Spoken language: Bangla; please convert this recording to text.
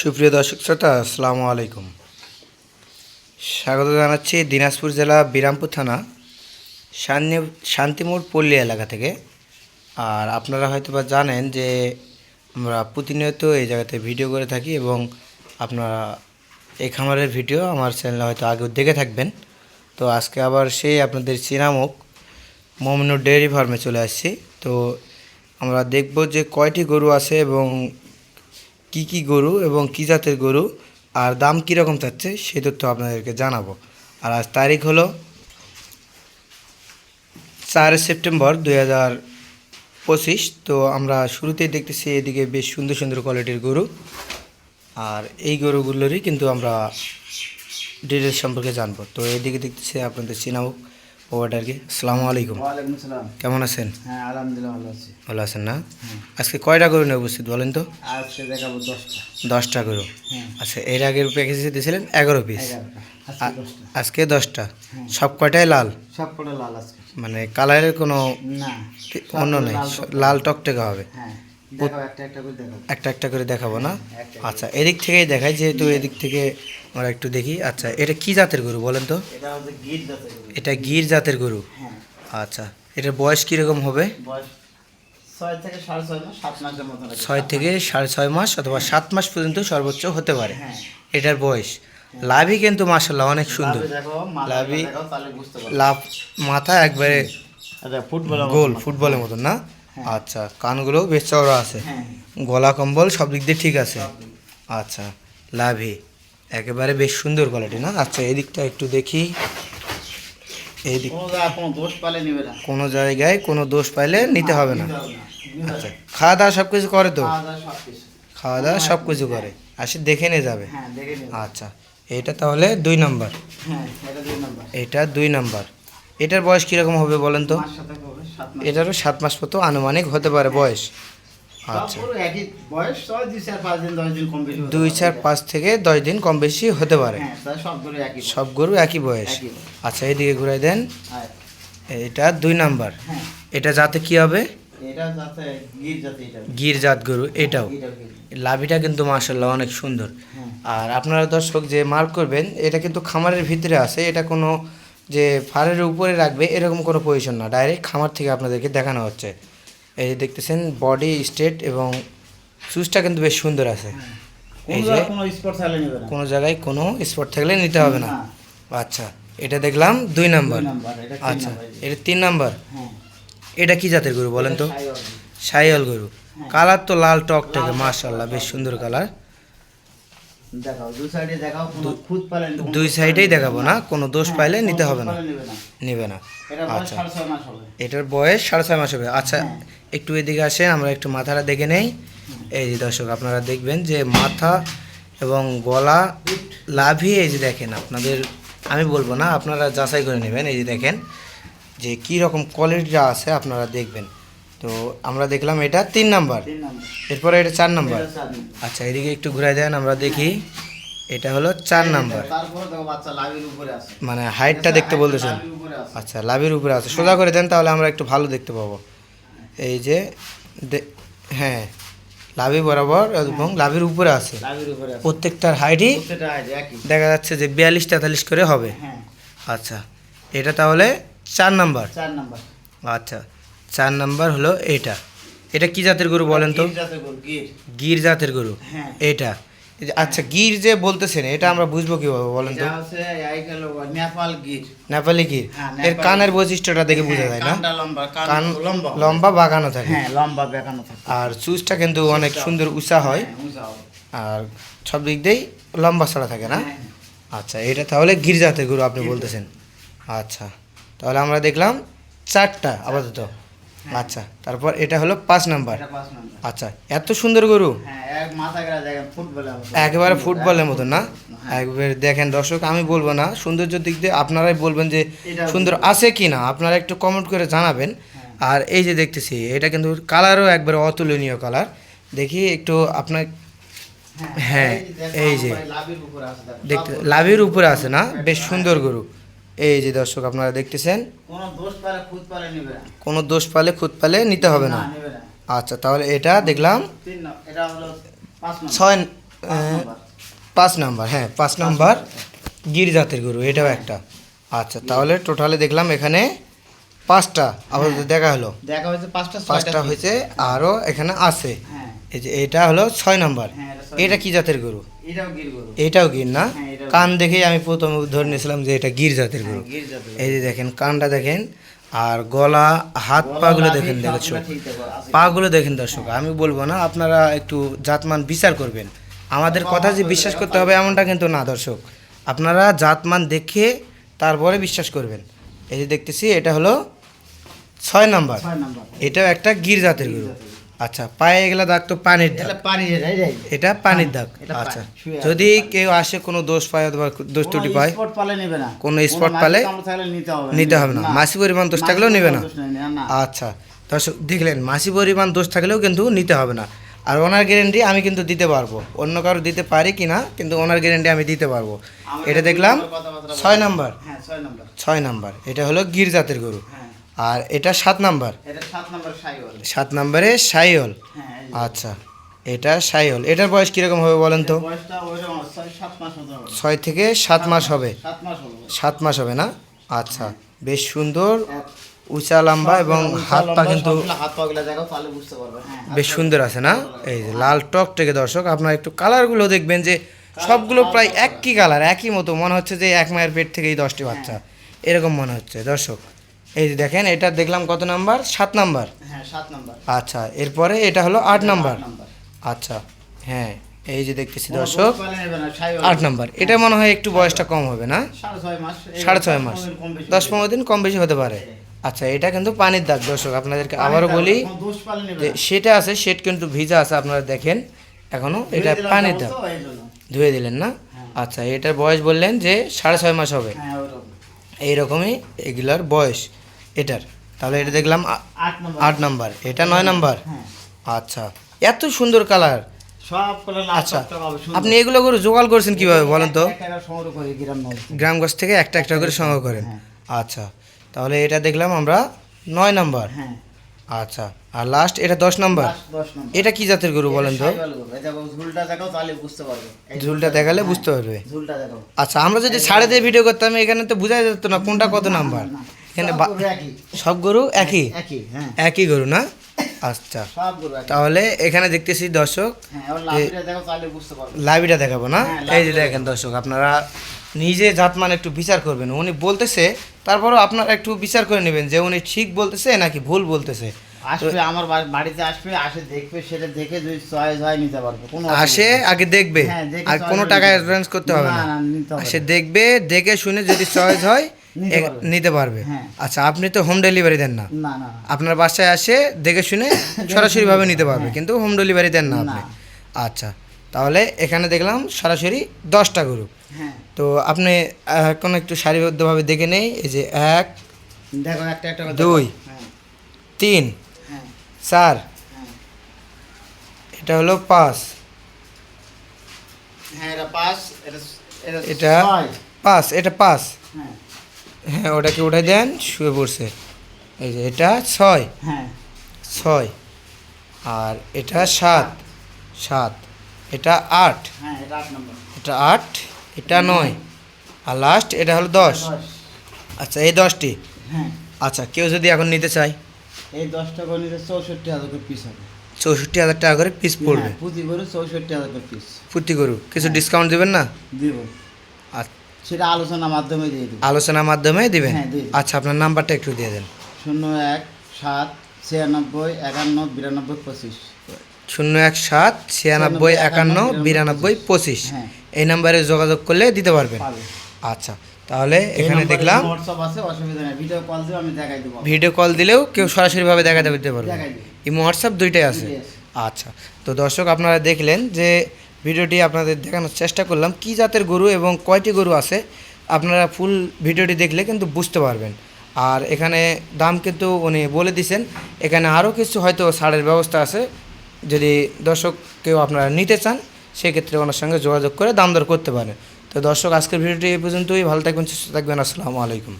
সুপ্রিয় দর্শক শ্রোতা, আসসালামু আলাইকুম। স্বাগত জানাচ্ছি দিনাজপুর জেলা বিরামপুর থানা শান্তি শান্তিমোড় পল্লী এলাকা থেকে। আর আপনারা হয়তো বা জানেন যে আমরা প্রতিনিয়ত এই জায়গাতে ভিডিও করে থাকি এবং আপনারা এই খামারের ভিডিও আমার চ্যানেলে হয়তো আগেও দেখে থাকবেন। তো আজকে আবার সেই আপনাদের চিনামুখ মমিনুর ডেয়ারি ফার্মে চলে আসছি। তো আমরা দেখব যে কয়টি গরু আছে এবং কি কি গরু এবং কি জাতের গরু আর দাম কীরকম চাচ্ছে সে তথ্য আপনাদেরকে জানাব। আর আজ তারিখ হলো চার সেপ্টেম্বর দুই হাজার পঁচিশ, তো আমরা শুরুতেই দেখতেছি এদিকে বেশ সুন্দর সুন্দর কোয়ালিটির গরু। আর এই গরুগুলোরই কিন্তু আমরা ডিটেলস সম্পর্কে জানব। তো এদিকে দেখতেছি আপনাদের চিনামুখ। বাবাটারকে আসসালামু আলাইকুম ওয়ালাইকুম সালাম। কেমন আছেন? হ্যাঁ আলহামদুলিল্লাহ ভালো আছি। ভালো আছেন না? আজকে কয়টা গরু নিয়ে উপস্থিত বলেন তো? আজকে দেখাবো দশটা। দশটা গরু। হ্যাঁ। আচ্ছা এর আগের প্যাকেজে দিয়েছিলেন এগারো পিস আজকে দশটা। হ্যাঁ। সব কয়টাই লাল? সব কটা লাল আজকে। মানে কালারের কোনো না অন্য নেই। লাল টক- লাল টকটেকা হবে। হ্যাঁ। একটা একটা করে দেখাবো না? আচ্ছা এদিক থেকেই দেখাই যেহেতু এদিক থেকে আমরা একটু দেখি। আচ্ছা এটা কি জাতের গরু বলেন তো? এটা গরু। জাতের গরু। হ্যাঁ। আচ্ছা এটার বয়স কীরকম হবে? ছয় থেকে সাড়ে ছয় মাস অথবা সাত মাস পর্যন্ত সর্বোচ্চ হতে পারে। হ্যাঁ। এটার বয়স? লাভই কিন্তু মাসাল্লাহ অনেক সুন্দর। লাভে দেখো মাথা লাভি- মাথা একবারে আচ্ছা ফুটবল গোল ফুটবলের মতন না? হ্যাঁ। আচ্ছা কানগুলো বেশ চওড়া আছে। হ্যাঁ। গলা কম্বল সব দিক দিয়ে ঠিক আছে? আচ্ছা লাভি। একেবারে বেশ সুন্দর কোয়ালিটি না? আচ্ছা এদিকটা একটু দেখি। এই দিক কোনো জায়গায় কোনো দোষ পাইলে নিতে হবে না। আচ্ছা খাওয়া দাওয়া সব কিছু করে তো? খাওয়া দাওয়া সব কিছু। কিছু করে। আসে দেখে নিয়ে যাবে। হ্যাঁ আচ্ছা এটা তাহলে দুই নাম্বার। হ্যাঁ এটা দুই নাম্বার। এটা দুই নাম্বার। এটার বয়স কীরকম হবে বলেন তো? এটারও সাত মাস মতো আনুমানিক হতে পারে বয়স। আচ্ছা। দুই চার পাঁচ থেকে দশ দিন কম বেশি হতে পারে। হ্যাঁ সব গরু একই বয়স। আচ্ছা এইদিকে ঘুরাই দেন। এটা দুই নাম্বার। হ্যাঁ। এটা যাতে কি হবে? যাতে গির এটাও। লাভিটা কিন্তু মার্শাল্লাহ অনেক সুন্দর। হ্যাঁ। আর আপনারা দর্শক যে মার্ক করবেন এটা কিন্তু খামারের ভিতরে আছে এটা কোনো যে ফারের উপরে রাখবে এরকম কোনো পজিশন না। ডাইরেক্ট খামার থেকে আপনাদেরকে দেখানো হচ্ছে। এই যে দেখতেছেন বডি স্টেট এবং সুজটা কিন্তু বেশ সুন্দর আছে। এই যে কোনো জায়গায় কোনো স্পট থাকলে নিতে হবে না। আচ্ছা এটা দেখলাম দুই নাম্বার। আচ্ছা। এটা তিন নাম্বার। এটা কি জাতের গরু বলেন তো। সাইয়াল গরু। কালার তো লাল টক টকে লাল মাশাল্লাহ বেশ সুন্দর কালার। দুই সাইডেই দেখাবো না। কোনো দোষ হ্যাঁ, পাইলে নিতে হবে না। নিবে না। আচ্ছা। এটার বয়স সাড়ে ছয় মাস হবে। আচ্ছা হ্যাঁ। একটু এদিকে আসেন আমরা একটু মাথাটা দেখে নেই। এই যে দর্শক আপনারা দেখবেন যে মাথা এবং গলা লাভই এই যে দেখেন আপনাদের আমি বলব না আপনারা যাচাই করে নেবেন। এই যে দেখেন যে কী রকম কোয়ালিটিটা আছে আপনারা দেখবেন। তো আমরা দেখলাম এটা তিন নাম্বার। এরপরে এটা চার নাম্বার। আচ্ছা এদিকে একটু ঘুরাই দেন আমরা দেখি। এটা হলো চার নাম্বার। মানে হাইটটা দেখতে বলতেছেন? আচ্ছা লাভের উপরে আছে। সোজা করে দেন তাহলে আমরা একটু ভালো দেখতে পাবো। এই যে হ্যাঁ লাভি বরাবর এবং লাভের উপরে আছে। লাভির উপরে আছে। প্রত্যেকটার হাইটই দেখা যাচ্ছে যে বিয়াল্লিশ তেতাল্লিশ করে হবে। হ্যাঁ। আচ্ছা এটা তাহলে চার নাম্বার। চার নাম্বার। আচ্ছা চার নাম্বার হলো এটা। এটা কি জাতের গরু বলেন তো? গির জাতের গরু, গির। গির জাতের গরু। হ্যাঁ। এটা। আচ্ছা গির যে বলতেছেন এটা আমরা বুঝব কীভাবে বলেন তো? নেপাল গির। গির। হ্যাঁ, এর কানের বৈশিষ্ট্যটা দেখে বোঝা হ্যাঁ, যায় না? কান লম্বা বাগানো থাকে। লম্বা বেকানো থাকে। আর চুজটা কিন্তু অনেক সুন্দর উঁচা হয়। আর সব দিক দিয়েই লম্বা ছাড়া থাকে না? আচ্ছা এটা তাহলে গির্জাতের গরু আপনি বলতেছেন। আচ্ছা তাহলে আমরা দেখলাম চারটা আপাতত। আচ্ছা তারপর এটা হলো পাঁচ নাম্বার। আচ্ছা এত সুন্দর গরু। হ্যাঁ। একেবারে ফুটবলের মতো না? হ্যাঁ। একবার দেখেন দর্শক আমি বলব না সৌন্দর্যের দিক দিয়ে আপনারাই বলবেন যে সুন্দর আছে কি না আপনারা একটু কমেন্ট করে জানাবেন। হ্যাঁ। আর এই যে দেখতেছি এটা কিন্তু কালারও একবারে অতুলনীয় কালার। দেখি একটু আপনার হ্যাঁ, এই যে। দেখতে লাভের উপরে আছে না? বেশ সুন্দর গরু। এই যে দর্শক আপনারা দেখতেছেন? কোনো দোষ পালে খুদ পালে নিতে হবে না। আচ্ছা তাহলে এটা দেখলাম। ছয় পাঁচ নাম্বার। হ্যাঁ পাঁচ নাম্বার গির জাতের গরু এটাও একটা। আচ্ছা তাহলে টোটালে দেখলাম এখানে পাঁচটা। আপাতত দেখা হলো। দেখা হয়েছে পাঁচটা পাঁচটা হয়েছে আরও এখানে আছে। হ্যাঁ। এই যে এটা হলো ছয় নাম্বার। হ্যাঁ, এটা কি জাতের গরু? এটাও গির না? হ্যাঁ, কান দেখেই আমি প্রথমে ধরে নিয়েছিলাম যে এটা গির জাতের হ্যাঁ, গরু। জাতের গরু। এই যে দেখেন কানটা দেখেন আর গলা হাত গলা, পাগুলো দেখেন দর্শক। পাগুলো দেখেন দর্শক আমি বলব না আপনারা একটু জাতমান বিচার করবেন। আমাদের কথা যে বিশ্বাস করতে হবে এমনটা কিন্তু না দর্শক। আপনারা জাতমান দেখে তারপরে বিশ্বাস করবেন। এই যে দেখতেছি এটা হলো ছয় নাম্বার। এটাও একটা গির। জাতের গরু। আচ্ছা পায়ে এগুলা দাগ তো পানির দাগ। এটা পানির দাগ আচ্ছা। যদি কেউ আসে কোনো দোষ পায় অথবা দোষ ত্রুটি পায় স্পট পালে নেবে না। কোনো স্পট পালে নিতে হবে। না। মাসি পরিমাণ দোষ থাকলেও নেবে না। আচ্ছা দর্শক দেখলেন মাসি পরিমাণ দোষ থাকলেও কিন্তু নিতে হবে না। আর ওনার গ্যারেন্টি আমি কিন্তু দিতে পারব। অন্য কারও দিতে পারি কি না কিন্তু ওনার গ্যারেন্টি আমি দিতে পারব। এটা দেখলাম ছয় নাম্বার হ্যাঁ ছয় নাম্বার ছয় নাম্বার এটা হলো গির জাতের গরু। হ্যাঁ। আর এটা সাত নাম্বার? সাত নাম্বার সাইওল হ্যাঁ। আচ্ছা এটা সাইওল এটার বয়স কীরকম হবে বলেন তো? ছয় থেকে সাত মাস হবে। সাত মাস হবে। না? আচ্ছা বেশ সুন্দর উঁচা লম্বা এবং হাত পা কিন্তু হ্যাঁ বেশ সুন্দর আছে না? এই যে লাল টক থেকে দর্শক আপনার একটু কালারগুলো দেখবেন যে সবগুলো প্রায় একই কালার একই মতো। মনে হচ্ছে যে এক মায়ের পেট থেকেই দশটি বাচ্চা। এরকম মনে হচ্ছে। দর্শক এই যে দেখেন এটা দেখলাম কত নাম্বার? সাত নাম্বার। হ্যাঁ সাত নাম্বার। আচ্ছা এরপরে এটা হলো আট নাম্বার। আচ্ছা হ্যাঁ এই যে দেখতেছি দর্শক। আট নাম্বার। এটা মনে হয় একটু বয়সটা কম হবে না? সাড়ে ছয় মাস। দশ পনেরো দিন কম বেশি হতে পারে। আচ্ছা এটা কিন্তু পানির দাগ দর্শক আপনাদেরকে আবারও বলি যে। সেটা আছে সেট কিন্তু ভিজা আছে আপনারা দেখেন। এখনও এটা পানির দাগ। ধুয়ে দিলেন না? আচ্ছা এটার বয়স বললেন যে সাড়ে ছয় মাস হবে। হ্যাঁ। এইরকমই এগুলার বয়স। এটার। তাহলে এটা দেখলাম আট নাম্বার। এটা নয় নাম্বার? হ্যাঁ। আচ্ছা। এত সুন্দর কালার। সব আচ্ছা। আপনি এগুলো করে জোগাড় করছেন কীভাবে বলেন তো? গ্রাম। গ্রামগঞ্জ থেকে একটা একটা করে সংগ্রহ করেন। হ্যাঁ। আচ্ছা। তাহলে এটা দেখলাম আমরা নয় নাম্বার। হ্যাঁ। আচ্ছা। আর লাস্ট এটা দশ নাম্বার। এটা কি জাতের গরু বলেন তো? ঝুলটা দেখালে বুঝতে পারবে। আচ্ছা আমরা যদি সাড়ে দিয়ে ভিডিও করতাম এখানে তো বোঝা যেত না কোনটা কত নাম্বার এখানে সব গরু একই। সব গরু একই? একই হ্যাঁ। গরু না? আচ্ছা। তাহলে এখানে দেখতেছি দর্শক হ্যাঁ লাভিটা দেখাবো না? হ্যাঁ, এই যে দেখেন দর্শক আপনারা নিজে জাতমান একটু বিচার করবেন। উনি বলতেছে তারপরও আপনারা একটু বিচার করে নেবেন যে উনি ঠিক বলতেছে নাকি ভুল বলতেছে। আসবে আমার বাড়িতে আসবে আসে দেখবে সেটা দেখে যদি চয়েস হয় নিতে পারবে। কোনো আসে আগে দেখবে। আর কোনো টাকা অ্যাডভান্স করতে হবে না, সে দেখবে দেখে শুনে যদি চয়েস হয় নিতে পারবে। হ্যাঁ। আচ্ছা আপনি তো হোম ডেলিভারি দেন না। আপনার বাসায় আসে দেখে শুনে সরাসরি ভাবে নিতে পারবে কিন্তু হোম ডেলিভারি দেন না আপনি। আচ্ছা তাহলে এখানে দেখলাম সরাসরি দশটা গরু হ্যাঁ। তো আপনি এখন একটু সারিবদ্ধভাবে দেখে নেই এই যে এক দেখো একটা একটা দুই। হ্যাঁ। তিন হ্যাঁ। চার হ্যাঁ। এটা হলো পাঁচ। হ্যাঁ এটা পাঁচ এটা পাঁচ এটা পাঁচ। হ্যাঁ হ্যাঁ ওটাকে উঠে দেন শুয়ে পড়ছে। এই যে এটা ছয়। হ্যাঁ। ছয়। আর এটা সাত। সাত। এটা আট। হ্যাঁ এটা আট নম্বর। এটা আট এটা নয়। আর লাস্ট এটা হলো দশ। আচ্ছা এই দশটি? হ্যাঁ। আচ্ছা কেউ যদি এখন নিতে চায়? এই দশটা গণিতে চৌষট্টি হাজার করে পিস হবে। চৌষট্টি হাজার টাকা করে পিস পড়বে। হ্যাঁ, পুঁতি চৌষট্টি হাজার করে পিস প্রতি গরু। কিছু ডিসকাউন্ট দেবেন না? দিব। সেটা আলোচনার মাধ্যমে দিয়ে দিব। আলোচনার মাধ্যমে দিবেন? হ্যাঁ। আচ্ছা আপনার নাম্বারটা একটু দিয়ে দেন। শূন্য এক সাত ছিয়ানব্বই একান্ন বিরানব্বই পঁচিশ। শূন্য এক সাত ছিয়ানব্বই একান্ন বিরানব্বই পঁচিশ। হ্যাঁ। এই নাম্বারে যোগাযোগ করলে দিতে পারবেন। আচ্ছা তাহলে এখানে দেখলাম হোয়াটসঅ্যাপ আছে অসুবিধা নেই। ভিডিও কল দিয়ে আমি দেখাই দেবো। ভিডিও কল দিলেও কেউ সরাসরিভাবে দেখা দিতে পারবে। দেখাই দেবো। ইমো হোয়াটসঅ্যাপ দুইটাই আছে। আচ্ছা তো দর্শক আপনারা দেখলেন যে ভিডিওটি আপনাদের দেখানোর চেষ্টা করলাম। কি জাতের গরু এবং কয়টি গরু আছে, আপনারা ফুল ভিডিওটি দেখলে কিন্তু বুঝতে পারবেন। আর এখানে দাম কিন্তু উনি বলে দিছেন, এখানে আরও কিছু হয়তো ছাড়ের ব্যবস্থা আছে। যদি দর্শক কেউ আপনারা নিতে চান, সেক্ষেত্রে ওনার সঙ্গে যোগাযোগ করে দাম দর করতে পারেন। তো দর্শক, আজকের ভিডিওটি এই পর্যন্তই। ভালো থাকবেন, সুস্থ থাকবেন। আসসালামু আলাইকুম।